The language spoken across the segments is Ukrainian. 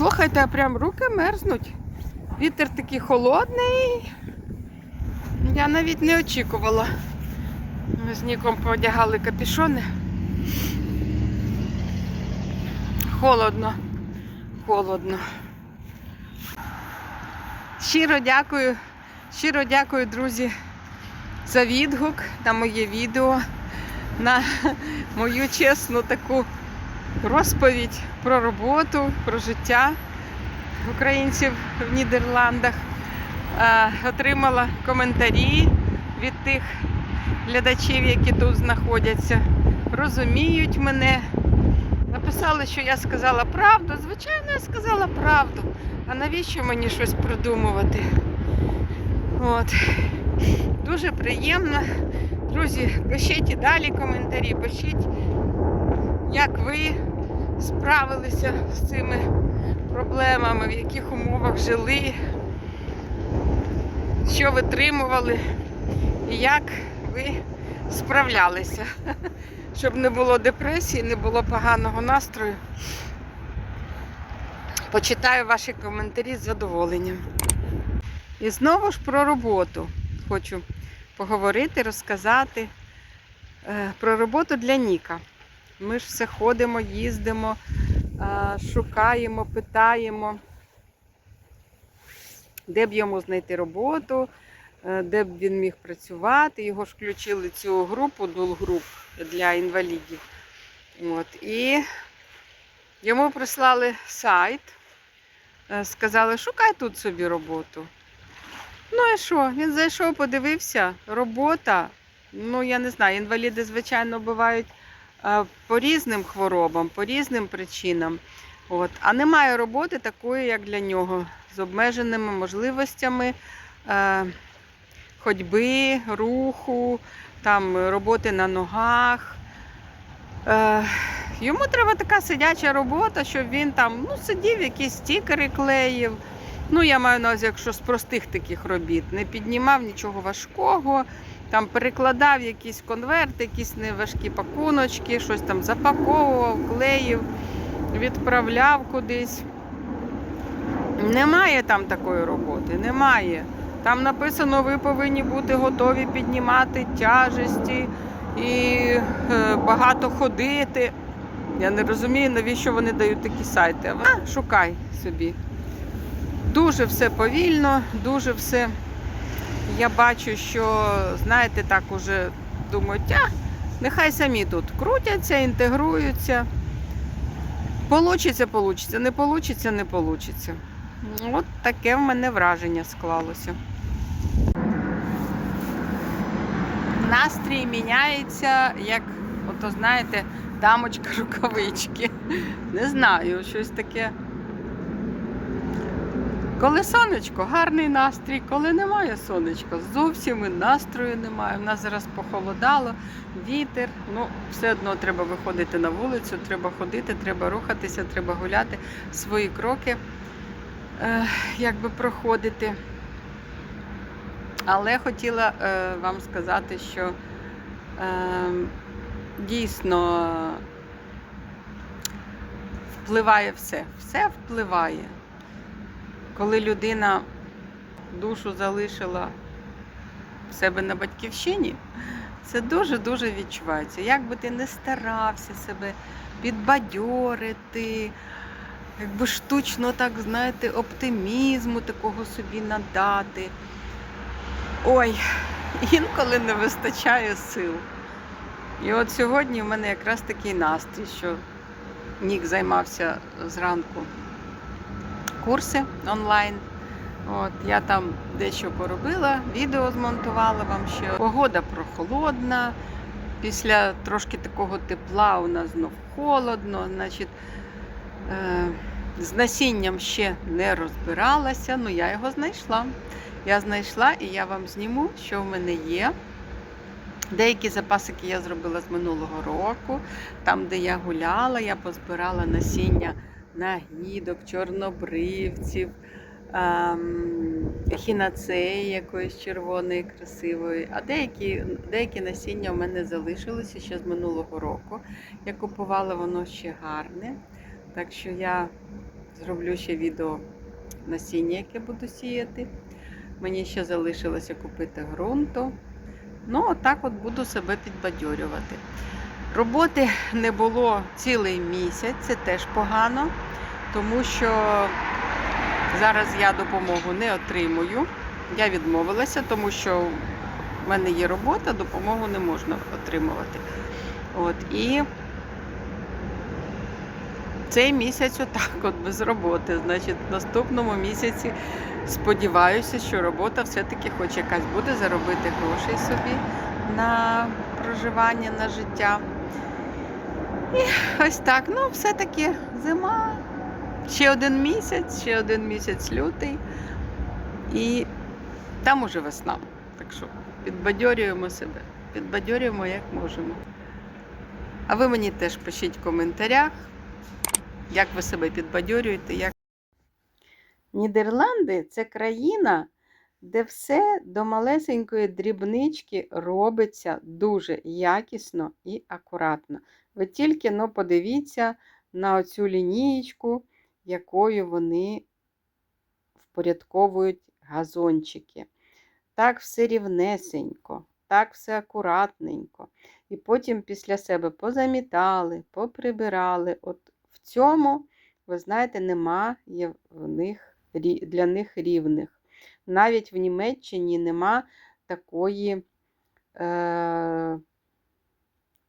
Слухайте, прям руки мерзнуть. Вітер такий холодний. Я навіть не очікувала. Ми з Ніком поодягали капішони. Холодно, холодно. Щиро дякую, щиро дякую, друзі, за відгук на моє відео, на мою чесну таку розповідь про роботу, про життя українців в Нідерландах. Е, Отримала коментарі від тих глядачів, які тут знаходяться, розуміють мене. Написали, що я сказала правду. Звичайно, я сказала правду. А навіщо мені щось придумувати? От. Дуже приємно. Друзі, пишіть і далі коментарі, пишіть, як ви справилися з цими проблемами, в яких умовах жили, що витримували і як ви справлялися, щоб не було депресії, не було поганого настрою. Почитаю ваші коментарі з задоволенням. І знову ж про роботу хочу поговорити, розказати е, про роботу для Ніка. Ми ж все ходимо, їздимо, шукаємо, питаємо, де б йому знайти роботу, е, де б він міг працювати. Його ж включили цю групу, дул-груп для інвалідів. От. І йому прислали сайт, е, сказали, шукай тут собі роботу. Ну і що? Він зайшов, подивився, робота. Ну, я не знаю, інваліди, звичайно, бувають по різним хворобам, по різним причинам. От. А немає роботи такої, як для нього, з обмеженими можливостями е, ходьби, руху, там, роботи на ногах. Е, йому треба така сидяча робота, щоб він там ну, сидів, якісь стікери клеїв. Ну, я маю на увазі, якщо з простих таких робіт, не піднімав нічого важкого, там перекладав якісь конверти, якісь неважкі пакуночки, щось там запаковував, клеїв, відправляв кудись. Немає там такої роботи, немає. Там написано, ви повинні бути готові піднімати тяжесті і е, багато ходити. Я не розумію, навіщо вони дають такі сайти. А, шукай собі. Дуже все повільно, дуже все. Я бачу, що, знаєте, так уже думають, а, нехай самі тут крутяться, інтегруються. Получиться, получиться, не получиться, не получиться. От таке в мене враження склалося. Настрій міняється, як, ото знаєте, дамочка рукавички. Не знаю, щось таке. Коли сонечко, гарний настрій, коли немає сонечка, зовсім і настрою немає. У нас зараз похолодало, вітер. Ну, все одно треба виходити на вулицю, треба ходити, треба рухатися, треба гуляти, свої кроки е, якби проходити. Але хотіла е, вам сказати, що е, дійсно впливає все. Все впливає. Коли людина душу залишила в себе на батьківщині, це дуже-дуже відчувається. Як би ти не старався себе підбадьорити, якби штучно так, знаєте, оптимізму такого собі надати. Ой, інколи не вистачає сил. І от сьогодні в мене якраз такий настрій, що Нік займався зранку курси онлайн. От, я там дещо поробила, відео змонтувала вам ще. Погода прохолодна. Після трошки такого тепла у нас знов холодно. Значить, е, з насінням ще не розбиралася, але я його знайшла. Я знайшла і я вам зніму, що в мене є. Деякі запасики я зробила з минулого року. Там, де я гуляла, я позбирала насіння нагідок, чорнобривців, ем, хінацеї якоїсь червоної, красивої. А деякі, деякі насіння в мене залишилися ще з минулого року. Я купувала воно ще гарне. Так що я зроблю ще відео насіння, яке буду сіяти. Мені ще залишилося купити ґрунту. Ну, отак от буду себе підбадьорювати. Роботи не було цілий місяць, це теж погано, тому що зараз я допомогу не отримую. Я відмовилася, тому що в мене є робота, допомогу не можна отримувати. От, і цей місяць отак от без роботи. Значить, в наступному місяці сподіваюся, що робота все-таки хоч якась буде заробити грошей собі на проживання, на життя. І ось так. Ну, все-таки зима. Ще один місяць, ще один місяць лютий. І там уже весна. Так що підбадьорюємо себе, підбадьорюємо як можемо. А ви мені теж пишіть в коментарях, як ви себе підбадьорюєте. Як... Нідерланди це країна, де все до малесенької дрібнички робиться дуже якісно і акуратно. Ви тільки ну, подивіться на оцю лінієчку, якою вони впорядковують газончики. Так все рівнесенько, так все акуратненько. І потім після себе позамітали, поприбирали. От в цьому, ви знаєте, немає в них, для них рівних. Навіть в Німеччині нема такої е,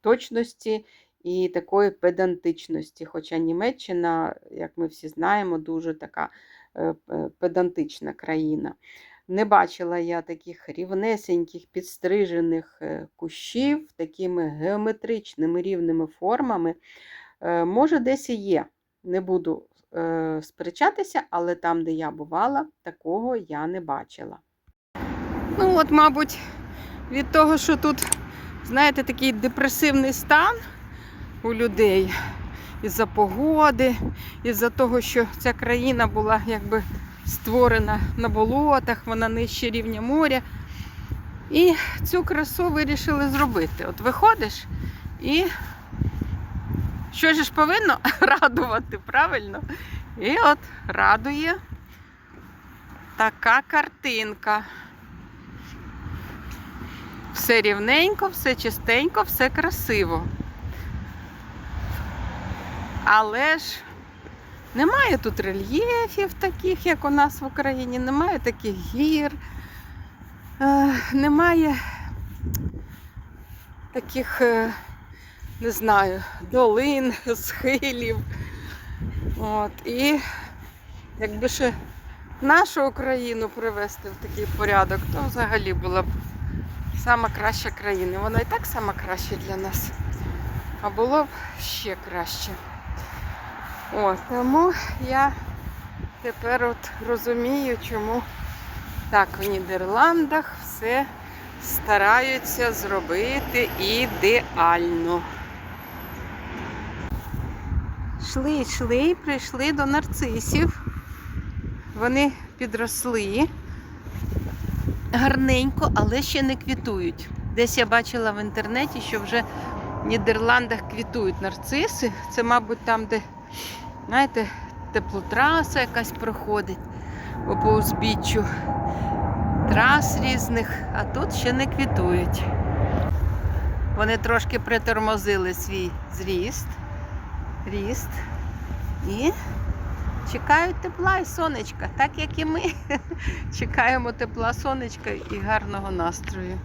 точності і такої педантичності. Хоча Німеччина, як ми всі знаємо, дуже така е, педантична країна. Не бачила я таких рівнесеньких підстрижених е, кущів, такими геометричними рівними формами. Е, Може, десь і є. Не буду сперечатися, але там, де я бувала, такого я не бачила. Ну, от, мабуть, від того, що тут, знаєте, такий депресивний стан у людей із-за погоди, із-за того, що ця країна була якби створена на болотах, вона нижче рівня моря. І цю красу вирішили зробити. От виходиш і що ж повинно радувати, правильно? І от радує така картинка. Все рівненько, все чистенько, все красиво. Але ж немає тут рельєфів таких, як у нас в Україні, немає таких гір, е, немає таких, е, не знаю, долин, схилів. От, і якби ще нашу Україну привести в такий порядок, то взагалі була б сама краща країна. Вона і так сама краща для нас. А було б ще краще. О, тому я тепер от розумію, чому так в Нідерландах все стараються зробити ідеально. Йшли, йшли прийшли до нарцисів. Вони підросли гарненько, але ще не квітують. Десь я бачила в інтернеті, що вже в Нідерландах квітують нарциси. Це, мабуть, там, де, знаєте, теплотраса якась проходить по узбіччю трас різних, а тут ще не квітують. Вони трошки притормозили свій зріст, ріст і чекають тепла і сонечка, так як і ми. Чекаємо тепла сонечка і гарного настрою.